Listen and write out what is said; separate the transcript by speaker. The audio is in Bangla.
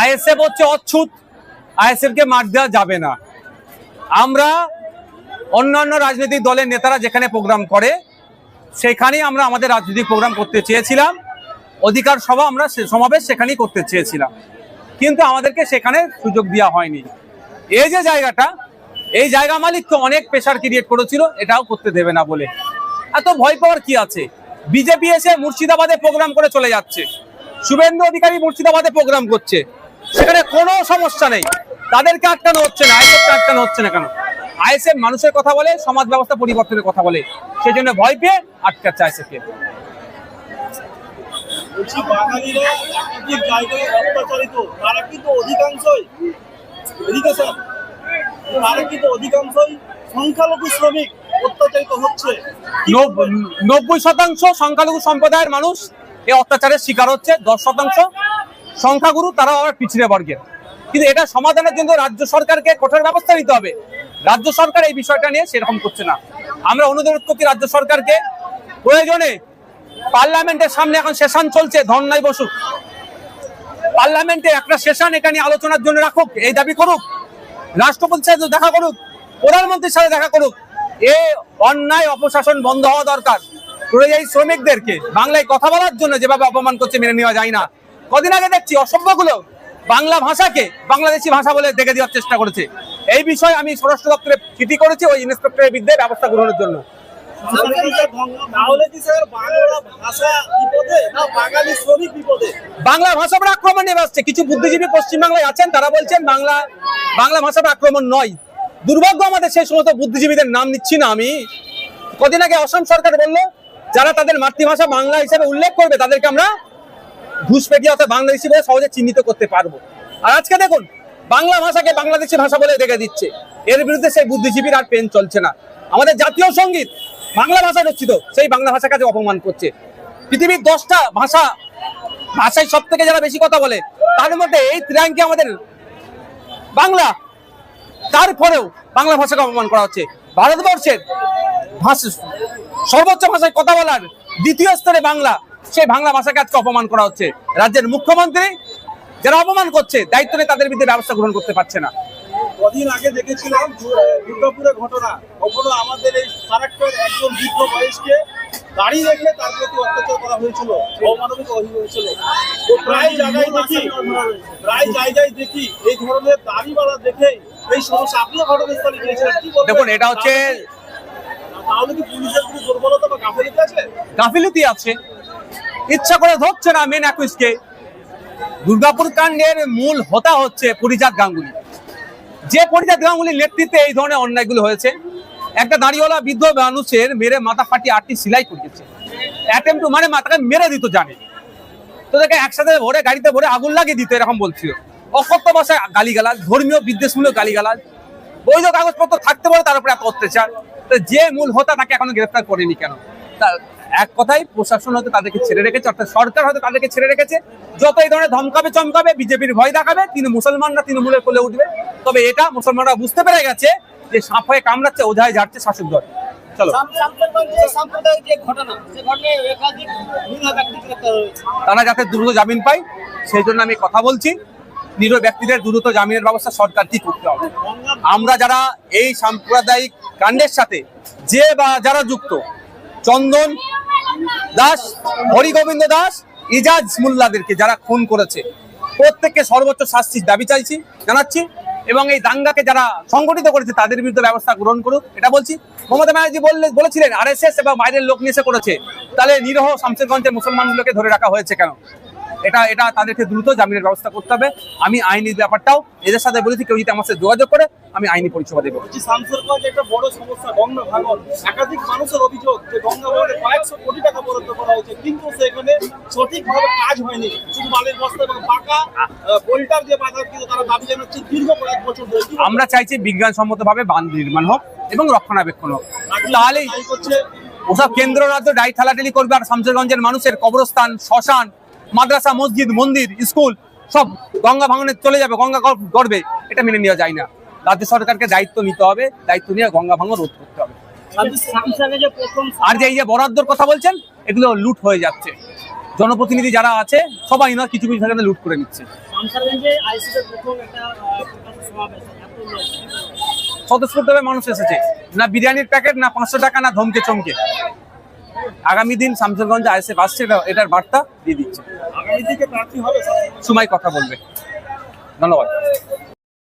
Speaker 1: আইএসএফ হচ্ছে অচ্ছুত আইএসএফ মাঠ দেওয়া যাবে না। আমরা অন্যান্য রাজনৈতিক দলের নেতারা যেখানে প্রোগ্রাম করে, সেখানেই আমরা আমাদের রাজনৈতিক প্রোগ্রাম করতে চেয়েছিলাম। অধিকার সভা আমরা সমাবেশ সেখানেই করতে চেয়েছিলাম। কিন্তু আমাদেরকে সেখানে সুযোগ দেওয়া হয়নি। এই যে জায়গাটা, এই জায়গা মালিক তো অনেক প্রেশার ক্রিয়েট করেছিল, এটাও করতে দেবে না বলে। এত ভয় পাওয়ার কি আছে? বিজেপি এসে মুর্শিদাবাদে প্রোগ্রাম করে চলে যাচ্ছে। শুভেন্দু অধিকারী মুর্শিদাবাদে প্রোগ্রাম করছে। সেখানে কোনো সমস্যা নেই। তাদেরকে আটকানো হচ্ছে না আইএসএফ আটকানো হচ্ছে না কেন? আইএসএফ মানুষের কথা বলে, সমাজ ব্যবস্থা পরিবর্তনের কথা বলে। সেই জন্য ভয় পেয়ে আটকাচ্ছে আইএসএফ কে
Speaker 2: বলছি, বাঙালিরা অধিকাংশই অধিকাংশই সংখ্যালঘু শ্রমিক।
Speaker 1: নব্বই শতাংশ সংখ্যালঘু সম্প্রদায়ের মানুষ এই অত্যাচারের শিকার হচ্ছে। দশ শতাংশ সংখ্যাগুরু তারা আবার পিছিয়ে বর্গের। কিন্তু এটা সমাধানের জন্য রাজ্য সরকারকে কঠোর ব্যবস্থা নিতে হবে। রাজ্য সরকার এই বিষয়টা নিয়ে সেরকম করছে না। আমরা অনুরোধ করছি রাজ্য সরকারকে, প্রয়োজনে পার্লামেন্টের সামনে এখন সেশন চলছে ধর্নায় বসুক। পার্লামেন্টে একটা সেশন এখানে আলোচনার জন্য রাখুক, এই দাবি করুক। রাষ্ট্রপতির সাথে দেখা করুক, প্রধানমন্ত্রীর সাথে দেখা করুক। এ অন্যায় অপশাসন বন্ধ হওয়া দরকার। পরিযায়ী শ্রমিকদেরকে বাংলায় কথা বলার জন্য যেভাবে অপমান করছে মেনে নেওয়া যায় না। কদিন আগে দেখছি অসভ্যগুলো বাংলা ভাষাকে বাংলাদেশি ভাষা বলে দেখে দেওয়ার চেষ্টা করেছে। এই বিষয়ে আমি স্বরাষ্ট্র দপ্তরে চিঠি করেছি ওই ইন্সপেক্টরের বিরুদ্ধে ব্যবস্থা গ্রহণের জন্য।
Speaker 2: বাংলা
Speaker 1: ভাষার আক্রমণ নেমে আসছে। কিছু বুদ্ধিজীবী পশ্চিমবাংলায় আছেন তারা বলছেন বাংলা বাংলা ভাষার আক্রমণ নয়। দুর্ভাগ্য আমাদের সেই সমস্ত বুদ্ধিজীবীদের নাম নিচ্ছি না আমি। কদিন আগে অসম সরকার বলল, যারা তাদের মাতৃভাষা বাংলা হিসেবে উল্লেখ করবে, তাদেরকে আমরা ঘুষপেটি অর্থাৎ বলে সহজে চিহ্নিত করতে পারব। আর আজকে দেখুন, বাংলা ভাষাকে বাংলাদেশি ভাষা বলে রেখে দিচ্ছে। এর বিরুদ্ধে সেই বুদ্ধিজীবীর আর পেন চলছে না। আমাদের জাতীয় সংগীত বাংলা ভাষা রচিত, সেই বাংলা ভাষাকে আজ অপমান করছে। পৃথিবীর দশটা ভাষা, ভাষায় সব থেকে যারা বেশি কথা বলে, তার মধ্যে এই ত্রিয়াঙ্কে আমাদের বাংলা তারপরেও বাংলা ভাষাকে অপমান করা হচ্ছে। ভারতবর্ষের ভাষা, সর্বোচ্চ ভাষায় কথা বলার দ্বিতীয় স্তরে বাংলা, সেই বাংলা ভাষাকে আজকে অপমান করা হচ্ছে। রাজ্যের মুখ্যমন্ত্রী যারা অপমান করছে, দায়িত্ব নিয়ে তাদের বিরুদ্ধে ব্যবস্থা গ্রহণ করতে পারছে না।
Speaker 2: কদিন আগে দেখেছিলাম দুর্গাপুরের ঘটনা। আমাদের এই ফারাক্কার একজন বৃদ্ধ বয়সকে গাড়ি রেখে তার প্রতি অত্যাচার করা হয়েছিল অমানবিক হয়েছিল। তো প্রায় জায়গায় দেখি প্রায় জায়গায় দেখি এই ধরনের দাড়িওয়ালা দেখে এই সমস্যা আপনিও ঘটনাস্থলে গিয়েছিলেন
Speaker 1: দেখুন এটা হচ্ছে
Speaker 2: তাহলে কি পুলিশের কোনো দুর্বলতা বা গাফিলতি আছে?
Speaker 1: গাফিলতি আছে। ইচ্ছা করে ধরছে না মেন অ্যাকুইসকে দুর্গাপুর কাণ্ডের মূল হোতা হচ্ছে পরিজাত গাঙ্গুলি। যে পরিজাত গাঙ্গুলির নেতৃত্বে এই ধরনের অন্যায়গুলো হয়েছে একটা দাঁড়িওয়ালা বৃদ্ধ মানুষের মেরে মাথা ফাটিয়ে আটটি সিলাই করিয়েছে অ্যাটেম্প মানে মাথাকে মেরে দিত জানে। তো একসাথে ভরে গাড়িতে ভরে আগুন লাগিয়ে দিত এরকম বলছিল। অকথ্য ভাষায় গালিগালাজ, ধর্মীয় বিদ্বেষমূলক গালিগালাজ। বৈধ কাগজপত্র থাকতে পারে, তার উপরে এত অত্যাচার। তো যে মূল হোতা তাকে এখনও গ্রেফতার করেনি কেন? তা- এক কথায় প্রশাসন হয়তো তাদেরকে ছেড়ে রেখেছে, অর্থাৎ সরকার হয়তো তাদেরকে ছেড়ে রেখেছে। যত এই ধরনের ধমকাবে চমকাবে, বিজেপির ভয় দেখাবে তিনি মুসলমানরা তৃণমূলের কোলে উঠবে। তবে এটা মুসলমানরা বুঝতে পেরে গেছে যে সাপ হয়ে কামড়াচ্ছে ওঝায় যাচ্ছে শাসক দল। চলো। তারা যাতে দ্রুত জামিন পায় সেই জন্য আমি কথা বলছি। নিরীহ ব্যক্তিদের দ্রুত জামিনের ব্যবস্থা সরকার কি করতে হবে? আমরা যারা এই সাম্প্রদায়িক কাণ্ডের সাথে যে বা যারা যুক্ত চন্দন দাস হরিগোবিন্দ দাস ইজাজ মোল্লাদেরকে যারা খুন করেছে প্রত্যেককে সর্বোচ্চ শাস্তির দাবি চাইছি জানাচ্ছি। এবং এই দাঙ্গাকে যারা সংগঠিত করেছে, তাদের বিরুদ্ধে ব্যবস্থা গ্রহণ করুক। এটা বলছি। মমতা ব্যানার্জি বললে, বলেছিলেন আর এস এস এবং বাইরের লোক নিয়ে করেছে। তাহলে নিরহ শামসেরগঞ্জের মুসলমানগুলোকে ধরে রাখা হয়েছে কেন? এটা এটা তাদেরকে দ্রুত জামিনের ব্যবস্থা করতে হবে। আমি আইনি ব্যাপারটাও এদের সাথে বলেছি কেউ যদি আমার সাথে যোগাযোগ করে আমি আইনি পরিষেবা দেবো।
Speaker 2: শামসেরগঞ্জ একটা বড় সমস্যা গঙ্গা ভাঙন। একাধিক মানুষের অভিযোগ যে গঙ্গা ভাঙনে কয়েকশো কোটি টাকা বরাদ্দ করা হয়েছে কিন্তু সেখানে সঠিকভাবে কাজ হয়নি। শুধু বালির বস্তা এবং পাকা বোল্টার যে বাধা কিন্তু তারা দাবি জানাচ্ছে দীর্ঘ কয়েক বছর ধরে।
Speaker 1: আমরা চাইছি বিজ্ঞানসম্মত ভাবে বাঁধ নির্মাণ হোক এবং রক্ষণাবেক্ষণ হোক। তাহলেই ওসব কেন্দ্র রাজ্য ডাই ঠেলাঠেলি করবে আর শামসেরগঞ্জের মানুষের কবরস্থান শ্মশান মাদ্রাসা মসজিদ মন্দির স্কুল সব গঙ্গা ভাঙনে চলে যাবে গঙ্গা গর্বে এটা মেনে নেওয়া যায় না। রাজ্য সরকারকে দায়িত্ব নিতে হবে দায়িত্ব নিয়ে গঙ্গা ভাঙন রোধ করতে হবে। আর যে এই যে বরাদ্দর কথা বলছেন এগুলো লুট হয়ে যাচ্ছে। জনপ্রতিনিধি যারা আছে সবাই না কিছু কিছু লুট করে নিচ্ছে। স্বতঃস্ফূর্তভাবে মানুষ এসেছে। না বিরিয়ানির প্যাকেট না পাঁচশো টাকা না ধমকে চমকে আগামী দিন শামসেরগঞ্জে আইসে বাসছে এটার বার্তা দিয়ে দিচ্ছে। সুমাই কথা বলবে। ধন্যবাদ।